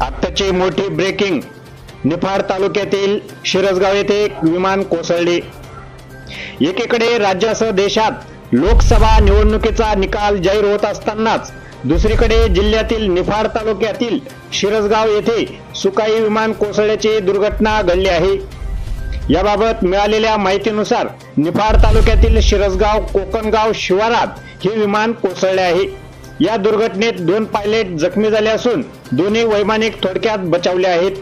आत्ताची मोठी ब्रेकिंग निफाड तालुक्यातील शिरसगाव येथे एक विमान कोसळले. एकीकडे राज्यासह देशात लोकसभा निवडणुकीचा निकाल जाहीर होत असतानाच दुसरीकडे जिल्ह्यातील निफाड तालुक्यातील शिरसगाव येथे सुकाई विमान कोसळल्याची दुर्घटना घडली आहे. याबाबत मिळालेल्या माहितीनुसार निफाड तालुक्यातील शिरसगाव कोकणगाव शिवारात हे विमान कोसळले आहे. या दुर्घटनेत दोन पायलट जखमी झाले असून दोन्ही वैमानिक थोडक्यात बचावले आहेत.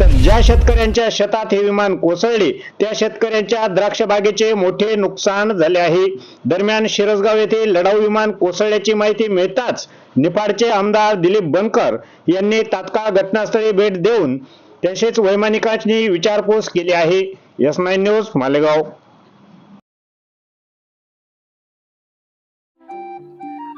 तर ज्या शेतकऱ्यांच्या शेतात हे विमान कोसळले त्या शेतकऱ्यांच्या द्राक्ष बागेचे मोठे नुकसान झाले आहे. दरम्यान शिरसगाव येथे लढाऊ विमान कोसळल्याची माहिती मिळताच निफाडचे आमदार दिलीप बनकर यांनी तात्काळ घटनास्थळी भेट देऊन तसेच वैमानिकांनी विचारपूस केली आहे. S nine news Malegaon.